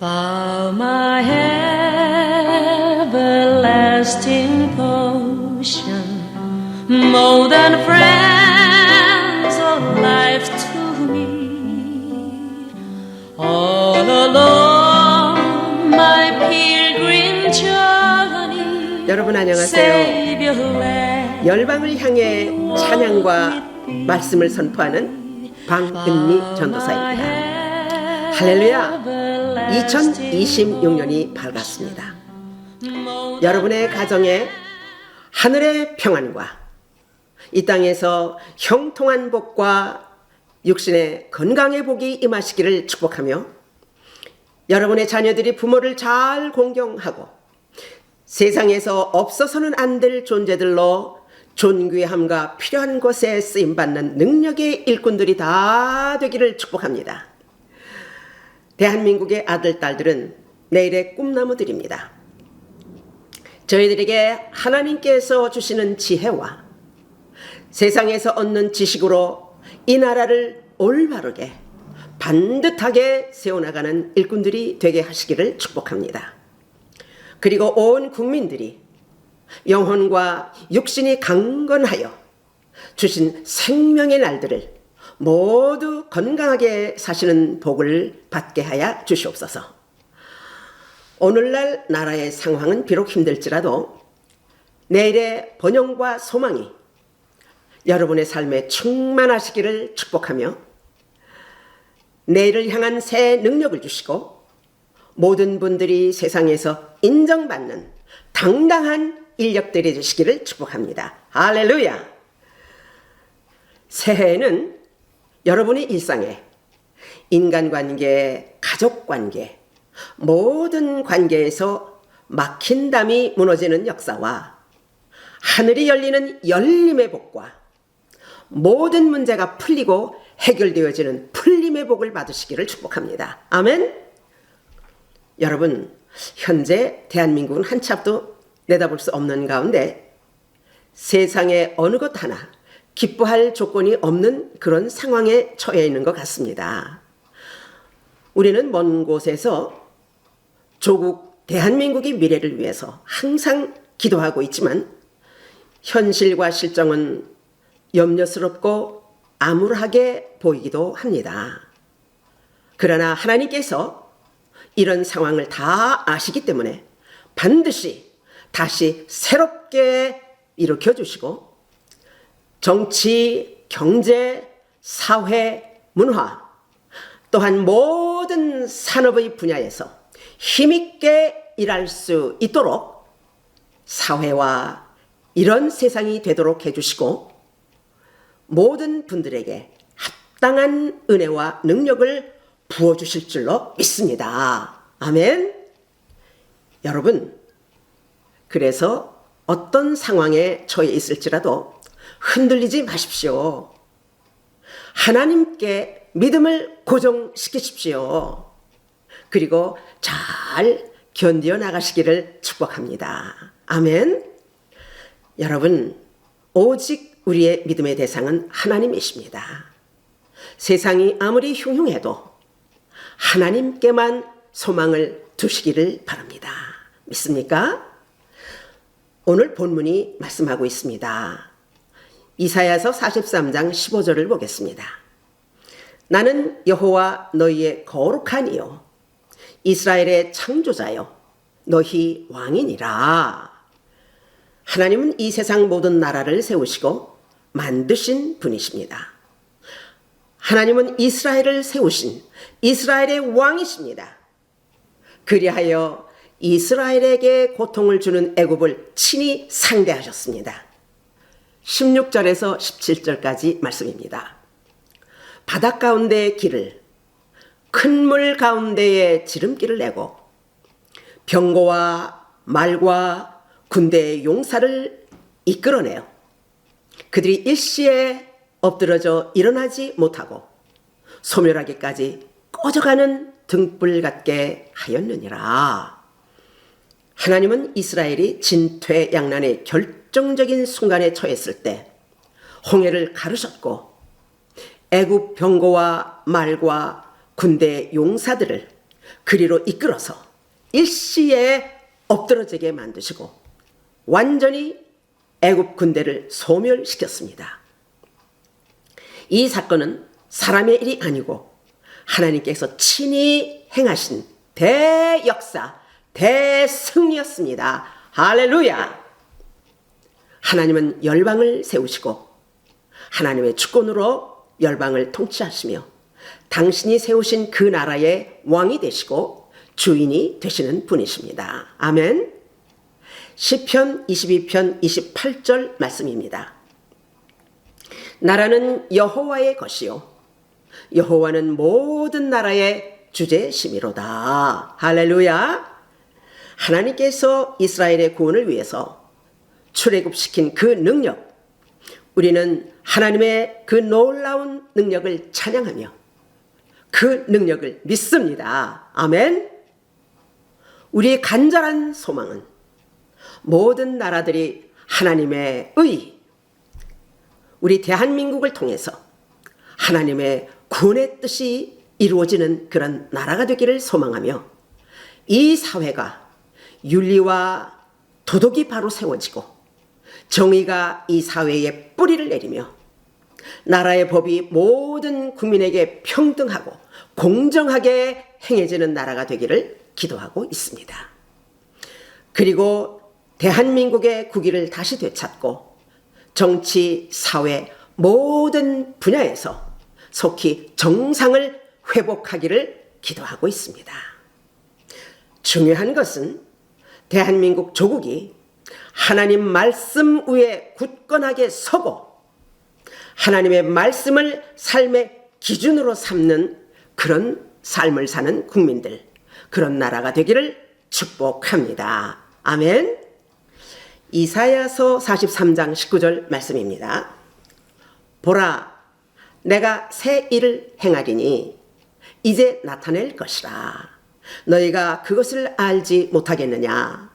By my everlasting potion, more than friends of life to me. All along my pilgrim journey, 여러분 안녕하세요. 열방을 향해 찬양과 말씀을 선포하는 방은미 전도사입니다. 할렐루야! 2026년이 밝았습니다. 여러분의 가정에 하늘의 평안과 이 땅에서 형통한 복과 육신의 건강의 복이 임하시기를 축복하며 여러분의 자녀들이 부모를 잘 공경하고 세상에서 없어서는 안 될 존재들로 존귀함과 필요한 곳에 쓰임받는 능력의 일꾼들이 다 되기를 축복합니다. 대한민국의 아들, 딸들은 내일의 꿈나무들입니다. 저희들에게 하나님께서 주시는 지혜와 세상에서 얻는 지식으로 이 나라를 올바르게 반듯하게 세워나가는 일꾼들이 되게 하시기를 축복합니다. 그리고 온 국민들이 영혼과 육신이 강건하여 주신 생명의 날들을 모두 건강하게 사시는 복을 받게 하여 주시옵소서. 오늘날 나라의 상황은 비록 힘들지라도 내일의 번영과 소망이 여러분의 삶에 충만하시기를 축복하며 내일을 향한 새 능력을 주시고 모든 분들이 세상에서 인정받는 당당한 인력들이 주시기를 축복합니다. 할렐루야! 새해에는 여러분의 일상에 인간관계, 가족관계, 모든 관계에서 막힌 담이 무너지는 역사와 하늘이 열리는 열림의 복과 모든 문제가 풀리고 해결되어지는 풀림의 복을 받으시기를 축복합니다. 아멘. 여러분, 현재 대한민국은 한 치 앞도 내다볼 수 없는 가운데 세상의 어느 것 하나 기뻐할 조건이 없는 그런 상황에 처해 있는 것 같습니다. 우리는 먼 곳에서 조국 대한민국의 미래를 위해서 항상 기도하고 있지만 현실과 실정은 염려스럽고 암울하게 보이기도 합니다. 그러나 하나님께서 이런 상황을 다 아시기 때문에 반드시 다시 새롭게 일으켜 주시고 정치, 경제, 사회, 문화 또한 모든 산업의 분야에서 힘있게 일할 수 있도록 사회와 이런 세상이 되도록 해주시고 모든 분들에게 합당한 은혜와 능력을 부어주실 줄로 믿습니다. 아멘. 여러분, 그래서 어떤 상황에 처해 있을지라도 흔들리지 마십시오. 하나님께 믿음을 고정시키십시오. 그리고 잘 견디어 나가시기를 축복합니다. 아멘. 여러분, 오직 우리의 믿음의 대상은 하나님이십니다. 세상이 아무리 흉흉해도 하나님께만 소망을 두시기를 바랍니다. 믿습니까? 오늘 본문이 말씀하고 있습니다. 이사야서 43장 15절을 보겠습니다. 나는 여호와 너희의 거룩한 이요 이스라엘의 창조자요 너희 왕이니라. 하나님은 이 세상 모든 나라를 세우시고 만드신 분이십니다. 하나님은 이스라엘을 세우신 이스라엘의 왕이십니다. 그리하여 이스라엘에게 고통을 주는 애굽을 친히 상대하셨습니다. 16절에서 17절까지 말씀입니다. 바닷 가운데의 길을 큰 물 가운데에 지름길을 내고 병고와 말과 군대의 용사를 이끌어내요. 그들이 일시에 엎드러져 일어나지 못하고 소멸하기까지 꺼져가는 등불 같게 하였느니라. 하나님은 이스라엘이 진퇴양난의 결정적인 순간에 처했을 때 홍해를 가르셨고 애굽 병거와 말과 군대 용사들을 그리로 이끌어서 일시에 엎드러지게 만드시고 완전히 애굽 군대를 소멸시켰습니다. 이 사건은 사람의 일이 아니고 하나님께서 친히 행하신 대역사, 대승리였습니다. 할렐루야! 하나님은 열방을 세우시고 하나님의 주권으로 열방을 통치하시며 당신이 세우신 그 나라의 왕이 되시고 주인이 되시는 분이십니다. 아멘. 시편 22편 28절 말씀입니다. 나라는 여호와의 것이요 여호와는 모든 나라의 주제심이로다. 할렐루야. 하나님께서 이스라엘의 구원을 위해서 출애굽시킨 그 능력 우리는 하나님의 그 놀라운 능력을 찬양하며 그 능력을 믿습니다. 아멘. 우리의 간절한 소망은 모든 나라들이 하나님의 의, 우리 대한민국을 통해서 하나님의 구원의 뜻이 이루어지는 그런 나라가 되기를 소망하며 이 사회가 윤리와 도덕이 바로 세워지고 정의가 이 사회에 뿌리를 내리며 나라의 법이 모든 국민에게 평등하고 공정하게 행해지는 나라가 되기를 기도하고 있습니다. 그리고 대한민국의 국위를 다시 되찾고 정치, 사회 모든 분야에서 속히 정상을 회복하기를 기도하고 있습니다. 중요한 것은 대한민국 조국이 하나님 말씀 위에 굳건하게 서고 하나님의 말씀을 삶의 기준으로 삼는 그런 삶을 사는 국민들, 그런 나라가 되기를 축복합니다. 아멘. 이사야서 43장 19절 말씀입니다. 보라, 내가 새 일을 행하리니 이제 나타낼 것이라. 너희가 그것을 알지 못하겠느냐?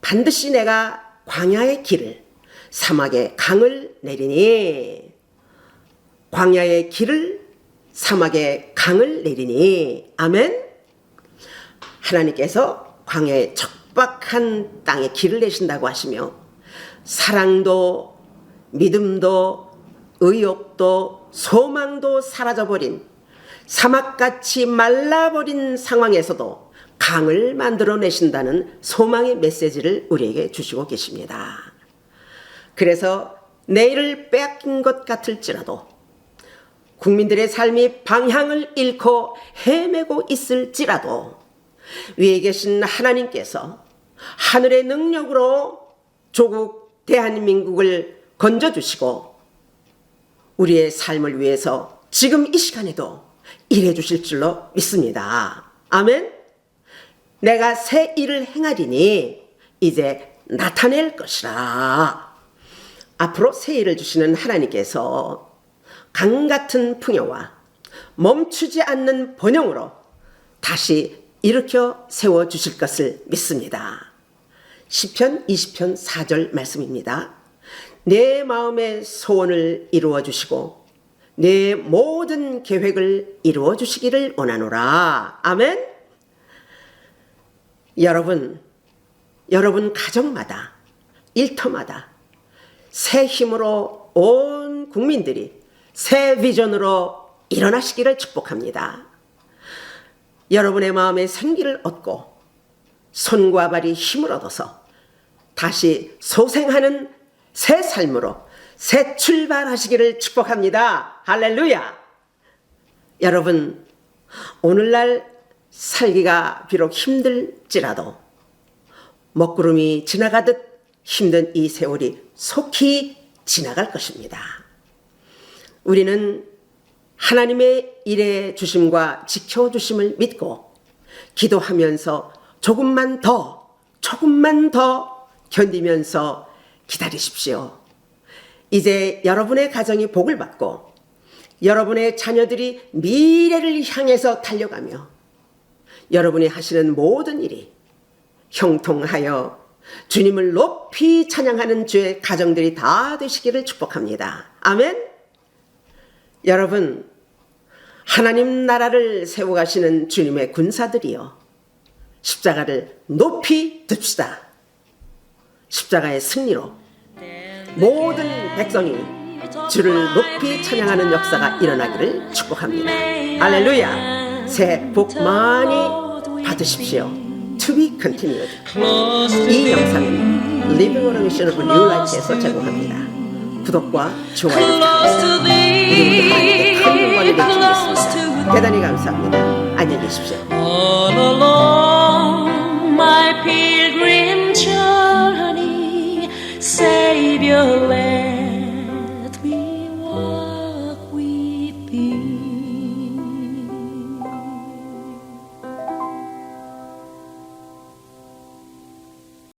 반드시 내가 광야의 길을 사막의 강을 내리니 광야의 길을 사막의 강을 내리니 아멘. 하나님께서 광야의 척박한 땅에 길을 내신다고 하시며 사랑도 믿음도 의욕도 소망도 사라져버린 사막같이 말라버린 상황에서도 강을 만들어내신다는 소망의 메시지를 우리에게 주시고 계십니다. 그래서 내일을 빼앗긴 것 같을지라도 국민들의 삶이 방향을 잃고 헤매고 있을지라도 위에 계신 하나님께서 하늘의 능력으로 조국 대한민국을 건져주시고 우리의 삶을 위해서 지금 이 시간에도 일해 주실 줄로 믿습니다. 아멘. 내가 새 일을 행하리니 이제 나타낼 것이라. 앞으로 새 일을 주시는 하나님께서 강 같은 풍요와 멈추지 않는 번영으로 다시 일으켜 세워 주실 것을 믿습니다. 시편 20편 4절 말씀입니다. 내 마음의 소원을 이루어 주시고 내 모든 계획을 이루어 주시기를 원하노라. 아멘. 여러분, 여러분 가정마다 일터마다 새 힘으로 온 국민들이 새 비전으로 일어나시기를 축복합니다. 여러분의 마음에 생기를 얻고 손과 발이 힘을 얻어서 다시 소생하는 새 삶으로 새 출발하시기를 축복합니다. 할렐루야! 여러분, 오늘날 살기가 비록 힘들지라도 먹구름이 지나가듯 힘든 이 세월이 속히 지나갈 것입니다. 우리는 하나님의 일해 주심과 지켜 주심을 믿고 기도하면서 조금만 더, 조금만 더 견디면서 기다리십시오. 이제 여러분의 가정이 복을 받고 여러분의 자녀들이 미래를 향해서 달려가며 여러분이 하시는 모든 일이 형통하여 주님을 높이 찬양하는 주의 가정들이 다 되시기를 축복합니다. 아멘. 여러분, 하나님 나라를 세워가시는 주님의 군사들이여 십자가를 높이 듭시다. 십자가의 승리로 모든 백성이 주를 높이 찬양하는 역사가 일어나기를 축복합니다. 알렐루야! 새해 복 많이 받으십시오. To be continued. 이 영상은 리빙 오르미션 오브 뉴 라이트에서 제공합니다. 구독과 좋아요 close to 드리겠습니다. 대단히 감사합니다. 안녕히 계십시오. All along my pilgrim journey,